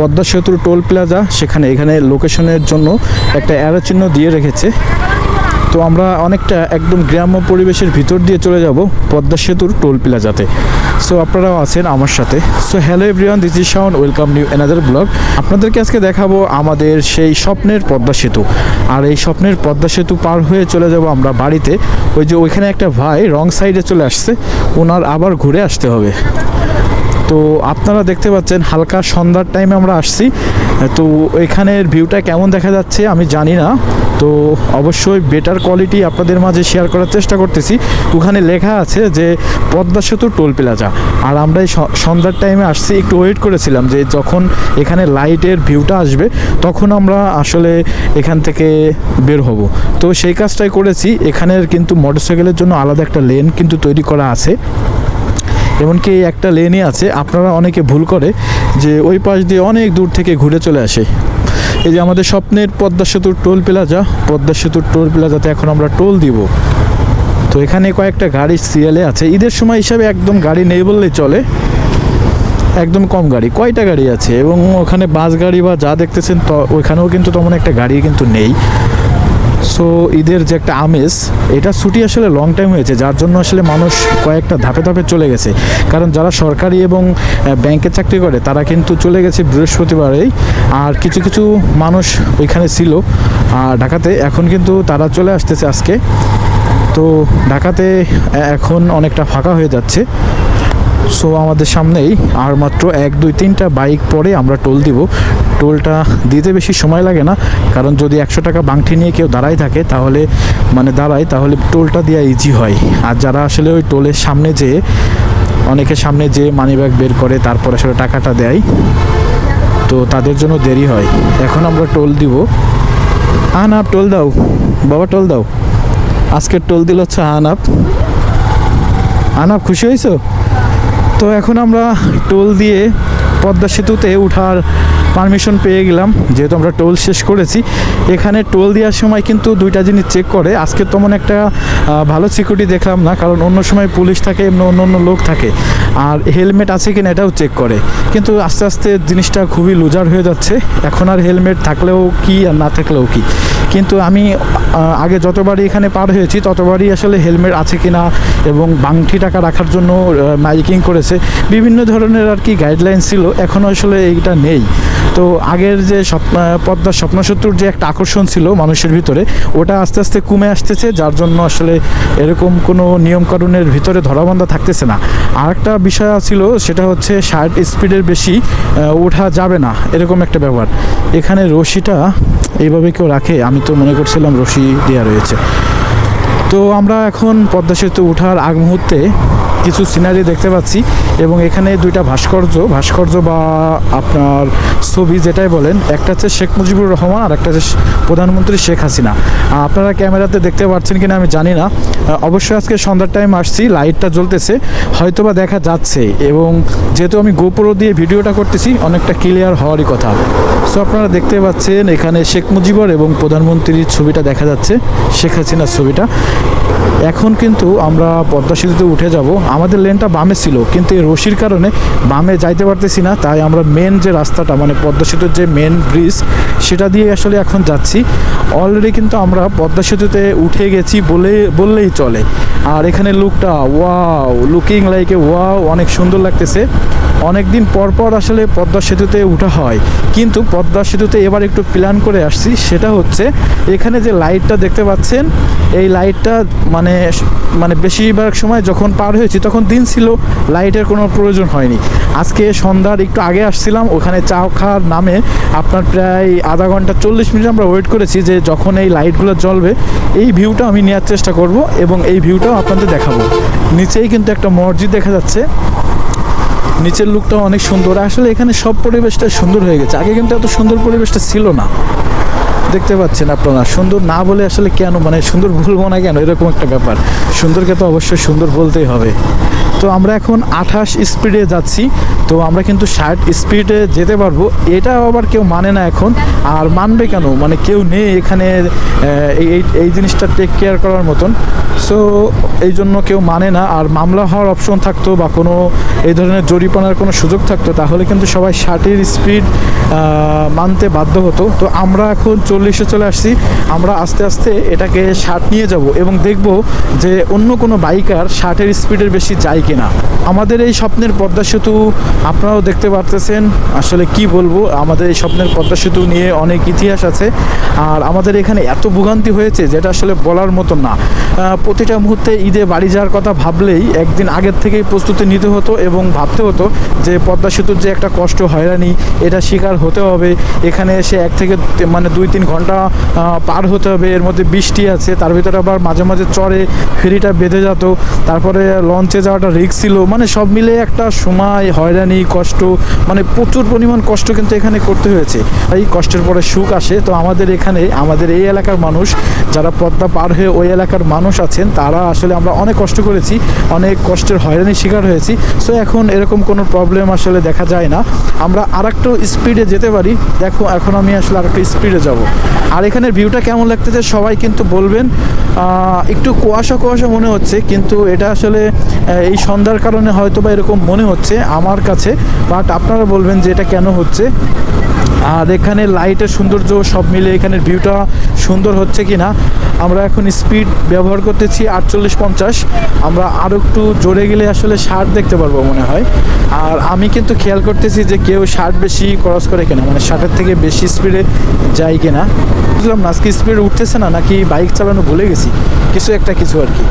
পদ্মা সেতুর toll plaza সেখানে, এখানে লোকেশনের জন্য একটা অ্যারো চিহ্ন দিয়ে রেখেছে। তো আমরা অনেকটা একদম গ্রাম্য পরিবেশের ভিতর দিয়ে চলে যাব পদ্মা সেতুর টোল প্লাজাতে। সো আপনারাও আছেন আমার সাথে। So hello everyone this is Shaon welcome new another blog আপনাদেরকে আজকে দেখাবো আমাদের সেই স্বপ্নের পদ্মা সেতু। আর এই স্বপ্নের পদ্মা সেতু পার হয়ে চলে যাব আমরা বাড়িতে। ওই যে ওইখানে একটা ভাই রং সাইডে চলে আসছে ওনার আবার ঘুরে আসতে হবে। তো আপনারা দেখতে পাচ্ছেন হালকা সন্ধ্যার টাইমে আমরা আসছি। তো এখানের ভিউটা কেমন দেখা যাচ্ছে আমি জানি না। তো অবশ্যই বেটার কোয়ালিটি আপনাদের মাঝে শেয়ার করার চেষ্টা করতেছি। ওখানে লেখা আছে যে, পদ্মা সেতু টোল প্লাজা। আর আমরা এই সন্ধ্যার টাইমে আসছি, একটু ওয়েট করেছিলাম যে যখন এখানে লাইটের ভিউটা আসবে, তখন আমরা আসলে এখান থেকে বের হব। তো সেই কাজটাই করেছি। এখানের কিন্তু মোটরসাইকেলের জন্য আলাদা একটা লেন কিন্তু তৈরি করা আছে। এমনকি একটা লেনই আছে, আপনারা অনেকে ভুল করে, যে ওই পাশ দিয়ে অনেক দূর থেকে ঘুরে চলে আসে। এই যে আমাদের স্বপ্নের পদ্মা সেতুর টোল প্লাজা, পদ্মা সেতুর টোল প্লাজাতে এখন আমরা টোল দিব। তো এখানে কয়েকটা গাড়ি সিএলএ আছে। ঈদের সময় হিসাবে একদম গাড়ি নেই বললেই চলে। একদম কম গাড়ি, কয়টা গাড়ি আছে? এবং ওখানে বাস গাড়ি বা যা দেখতেছেন, তো ওইখানেও কিন্তু তেমন একটা গাড়ি কিন্তু নেই। সো ঈদের যে একটা আমেজ, এটা ছুটি আসলে লং টাইম হয়েছে, যার জন্য আসলে মানুষ কয়েকটা ধাপে ধাপে চলে গেছে। কারণ যারা সরকারি এবং ব্যাংকে চাকরি করে, তারা কিন্তু চলে গেছে বৃহস্পতিবারেই। আর কিছু কিছু মানুষ ওইখানে ছিল। আর ঢাকাতে এখন কিন্তু তারা চলে আসতেছে আজকে। তো ঢাকাতে এখন অনেকটা ফাঁকা হয়ে যাচ্ছে। সো আমাদের সামনেই আর মাত্র এক, দুই, তিনটা বাইক পরে আমরা টোল দিব। টোলটা দিতে বেশি সময় লাগে না, কারণ যদি একশো টাকা বাংটি নিয়ে কেউ দাঁড়াই থাকে, তাহলে মানে দাঁড়ায়, তাহলে টোলটা দেওয়া ইজি হয়। আর যারা আসলে ওই টোলের সামনে যেয়ে, অনেকের সামনে যে মানিব্যাগ বের করে, তারপর আসলে টাকাটা দেয়, তো তাদের জন্য দেরি হয়। এখন আমরা টোল দিব। আনাপ টোল দাও। বাবা টোল দাও। আজকের টোল দিল হচ্ছে আনাপ আনাপ খুশি হয়েছো? তো এখন আমরা টোল দিয়ে পদ্মা সেতুতে উঠার পারমিশন পেয়ে গেলাম। যেহেতু আমরা টোল শেষ করেছি, এখানে টোল দেওয়ার সময় কিন্তু দুইটা জিনিস চেক করে। আজকে তেমন একটা ভালো সিকিউরিটি দেখলাম না, কারণ অন্য সময় পুলিশ থাকে, এমনি অন্য অন্য লোক থাকে। আর হেলমেট আছে কিনা এটাও চেক করে। কিন্তু আস্তে আস্তে জিনিসটা খুবই লুজার হয়ে যাচ্ছে। এখন আর হেলমেট থাকলেও কি আর না থাকলেও কি? কিন্তু আমি আগে যতবারই এখানে পার হয়েছি, ততবারই আসলে হেলমেট আছে কিনা এবং বাংটি টাকা রাখার জন্য মাইকিং করেছে। বিভিন্ন ধরনের আর কি গাইডলাইন ছিল এখনও আসলে এইটা নেই। তো আগের যে স্বপ্ন পদ্মা স্বপ্নসূত্রর যে একটা আকর্ষণ ছিল মানুষের ভিতরে, ওটা আস্তে আস্তে কমে আসতেছে, যার জন্য আসলে এরকম কোনো নিয়মকানুনের ভিতরে ধরাবন্ধা থাকতেছে না। আর একটা বিষয় ছিল, সেটা হচ্ছে ষাট স্পিডের বেশি ওঠা যাবে না, এরকম একটা ব্যাপার এখানে রশিটা এইভাবে কেউ রাখে, আমি তো মনে করছিলাম রশি দেওয়া রয়েছে। তো আমরা এখন পদ্মা সেতু ওঠার আগ মুহূর্তে কিছু সিনারি দেখতে পাচ্ছি এবং এখানে দুইটা ভাস্কর্য ভাস্কর্য বা আপনার ছবি যেটাই বলেন, একটা হচ্ছে শেখ মুজিবুর রহমান আর একটা হচ্ছে প্রধানমন্ত্রী শেখ হাসিনা। আপনারা ক্যামেরাতে দেখতে পাচ্ছেন কিনা আমি জানি না। অবশ্যই আজকে সন্ধ্যার টাইম আসছি লাইটটা জ্বলতেছে, হয়তোবা দেখা যাচ্ছে এবং যেহেতু আমি গোপুরো দিয়ে ভিডিওটা করতেছি, অনেকটা ক্লিয়ার হওয়ারই কথা। সো আপনারা দেখতে পাচ্ছেন এখানে শেখ মুজিবর এবং প্রধানমন্ত্রীর ছবিটা দেখা যাচ্ছে, শেখ হাসিনার ছবিটা। এখন কিন্তু আমরা পদ্মা সেতুতে উঠে যাব। আমাদের লেনটা বামে ছিল, কিন্তু এই রশির কারণে বামে যাইতে পারতেছি না, তাই আমরা মেন যে রাস্তাটা মানে পদ্মা সেতুর যে মেন ব্রিজ সেটা দিয়ে আসলে এখন যাচ্ছি। অলরেডি কিন্তু আমরা পদ্মা সেতুতে উঠে গেছি বলে, বললেই চলে। আর এখানে লুকটা ওয়াও লুকিং লাইক ওয়াও অনেক সুন্দর লাগতেছে। অনেক দিন পর পর আসলে পদ্মা সেতুতে উঠা হয়। কিন্তু পদ্মা সেতুতে এবার একটু প্ল্যান করে আসছি, সেটা হচ্ছে এখানে যে লাইটটা দেখতে পাচ্ছেন, এই লাইটটা মানে মানে বেশিরভাগ সময় যখন পার হয়েছি তখন দিন ছিল, লাইটের কোনো প্রয়োজন হয়নি। আজকে সন্ধ্যার একটু আগে আসছিলাম, ওখানে চা খাওয়ার নামে আপনার প্রায় আধা ঘণ্টা চল্লিশ মিনিট আমরা ওয়েট করেছি যে যখন এই লাইটগুলো জ্বলবে, এই ভিউটা আমি নেওয়ার চেষ্টা করব এবং এই ভিউটাও আপনাদের দেখাবো। নিচেই কিন্তু একটা মসজিদ দেখা যাচ্ছে। নিচের লুকটাও অনেক সুন্দর। আসলে এখানে সব পরিবেশটা সুন্দর হয়ে গেছে। আগে কিন্তু এত সুন্দর পরিবেশটা ছিল না। দেখতে পাচ্ছেন আপনারা। সুন্দর না বলে আসলে কেন মানে সুন্দর বলব না কেন, এরকম একটা ব্যাপার। সুন্দরকে তো অবশ্যই সুন্দর বলতেই হবে। তো আমরা এখন আঠাশ স্পিডে যাচ্ছি। তো আমরা কিন্তু ষাট স্পিডে যেতে পারব। এটা আবার কেউ মানে না এখন। আর মানবে কেন? মানে কেউ নেই এখানে এই, এই- জিনিসটা টেক কেয়ার করার মতন। সো এই জন্য কেউ মানে না। আর মামলা হওয়ার অপশন থাকতো বা কোনো এই ধরনের জরিপানার কোনো সুযোগ থাকতো, তাহলে কিন্তু সবাই ষাটের স্পিড মানতে বাধ্য হতো। তো আমরা এখন চল্লিশে চলে আসছি, আমরা আস্তে আস্তে এটাকে ষাট নিয়ে যাব এবং দেখব যে অন্য কোনো বাইকার ষাটের স্পিডের বেশি যায় কিনা। আমাদের এই স্বপ্নের পদ্মা সেতু, আপনারাও দেখতে পারতেছেন, আসলে কি বলব, আমাদের এই স্বপ্নের পদ্মা সেতু নিয়ে অনেক ইতিহাস আছে। আর আমাদের এখানে এত ভোগান্তি হয়েছে, যেটা আসলে বলার মতো না। প্রতিটা মুহূর্তে ঈদে বাড়ি যাওয়ার কথা ভাবলেই একদিন আগের থেকেই প্রস্তুতি নিতে হতো এবং ভাবতে হতো যে পদ্মা সেতুর যে একটা কষ্ট, হয়রানি, এটা শিকার হতে হবে। এখানে এসে এক থেকে মানে দুই, তিন ঘণ্টা পার হতে হবে, এর মধ্যে বৃষ্টি আছে, তার ভিতরে আবার মাঝে মাঝে চরে ফেরিটা বেঁধে যেত, তারপরে লঞ্চে যাওয়াটা রিস্ক ছিল মানে সব মিলে একটা সময়, হয়রানি, কষ্ট মানে প্রচুর পরিমাণ কষ্ট কিন্তু এখানে করতে হয়েছে। এই কষ্টের পরে সুখ আসে, তো আমাদের এখানে, আমাদের এই এলাকার মানুষ, যারা পদ্মা পার হয়ে ওই এলাকার মানুষ আছেন, তারা আসলে আমরা অনেক কষ্ট করেছি, অনেক কষ্টের হয়রানির শিকার হয়েছি সো এখন এরকম কোনো প্রবলেম আসলে দেখা যায় না। আমরা আর স্পিডে যেতে পারি, দেখো, এখন আমি আসলে আর স্পিডে যাব। আর এখানের ভিউটা কেমন লাগতেছে সবাই কিন্তু বলবেন। একটু কুয়াশা কুয়াশা মনে হচ্ছে, কিন্তু এটা আসলে এই সন্ধ্যার কারণে হয়তো বা এরকম মনে হচ্ছে আমার কাছে বাট আপনারা বলবেন যে এটা কেন হচ্ছে। আর এখানে লাইটের সৌন্দর্য সব মিলে এখানের ভিউটা সুন্দর হচ্ছে কি না আমরা এখন স্পিড ব্যবহার করতেছি আটচল্লিশ পঞ্চাশ, আমরা আরও একটু জোরে গেলে আসলে ষাট দেখতে পারব মনে হয়। আর আমি কিন্তু খেয়াল করতেছি যে কেউ ষাট বেশি ক্রস করে কিনা মানে ষাটের থেকে বেশি স্পিডে যায় কিনা। বুঝলাম না, আজকে স্পিড উঠতেছে না, নাকি বাইক চালানো ভুলে গেছি? কিছু একটা, কিছু আর কি।